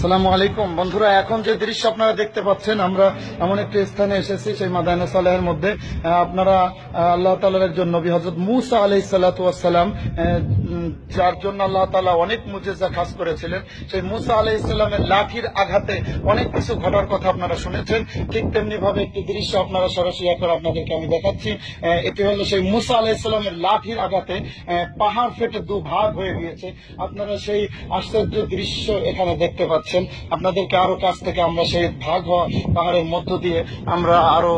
আসসালামু আলাইকুম। বন্ধুরা, এখন যে দৃশ্য আপনারা দেখতে পাচ্ছেন, আমরা এমন একটি স্থানে এসেছি সেই মাদায়না সালেহের মধ্যে। আপনারা আল্লাহ তালার একজন নবী হজরত মুসা আলাই সাল্লাতাম যার জন্য আল্লাহ তালা অনেক মুজেজা খাস করেছিলেন। সেই মুসা আলাই ইসলামের লাঠির আঘাতে অনেক কিছু ঘটার কথা আপনারা শুনেছেন। ঠিক তেমনি ভাবে একটি দৃশ্য আপনারা সরাসরি এখন আপনাদেরকে আমি দেখাচ্ছি। এটি হলো সেই মুসা আলাই ইসলামের লাঠির আঘাতে পাহাড় ফেটে দু ভাগ হয়ে গিয়েছে। আপনারা সেই আশ্চর্য দৃশ্য এখানে দেখতে পাচ্ছেন। আপনাদেরকে আরও কাছ থেকে আমরা সেই ভাগ হওয়া পাহাড়ের মধ্য দিয়ে আমরা আরও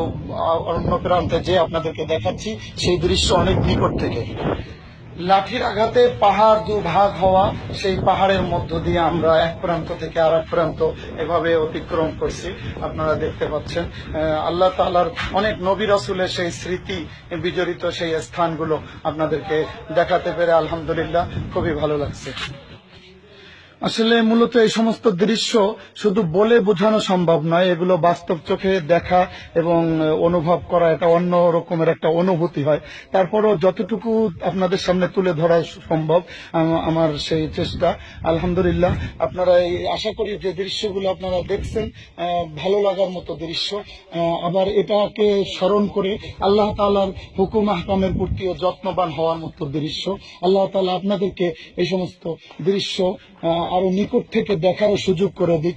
অন্য প্রান্তে যে আপনাদেরকে দেখাচ্ছি। সেই দৃশ্য অনেক নিকট থেকে। লাঠির আঘাতে পাহাড় দু ভাগ হওয়া, সেই পাহাড়ের মধ্য দিয়ে আমরা এক প্রান্ত থেকে আর এক প্রান্ত এভাবে অতিক্রম করছি। আপনারা দেখতে পাচ্ছেন আল্লাহ তালার অনেক নবী রসুলের সেই স্মৃতি বিজড়িত সেই স্থানগুলো আপনাদেরকে দেখাতে পেরে আলহামদুলিল্লাহ খুবই ভালো লাগছে। আসলে মূলত এই সমস্ত দৃশ্য শুধু বলে বোঝানো সম্ভব নয়, এগুলো বাস্তব চোখে দেখা এবং অনুভব করা এটা অন্য রকমের একটা অনুভূতি হয়। তারপরও যতটুকু আপনাদের সামনে তুলে ধরা সম্ভব আমার সেই চেষ্টা। আলহামদুলিল্লাহ, আপনারা এই, আশা করি যে দৃশ্যগুলো আপনারা দেখছেন ভালো লাগার মতো দৃশ্য। আবার এটাকে স্মরণ করে আল্লাহ তাআলার হুকুম আহকামের প্রতিও যত্নবান হওয়ার মতো দৃশ্য। আল্লাহ তাআলা আপনাদেরকে এই সমস্ত দৃশ্য আরও নিকট থেকে দেখারও সুযোগ করে দিক।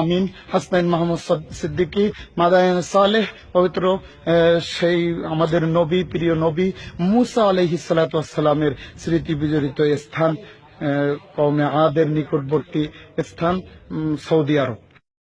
আমিন। হাসনাইন মাহমুদ সিদ্দিকি, মাদায়ন সালেহ, পবিত্র সেই আমাদের নবী, প্রিয় নবী মুসা আলহি সালাতামের স্মৃতি বিজড়িত স্থান কওমে আদের নিকটবর্তী স্থান সৌদি আরব।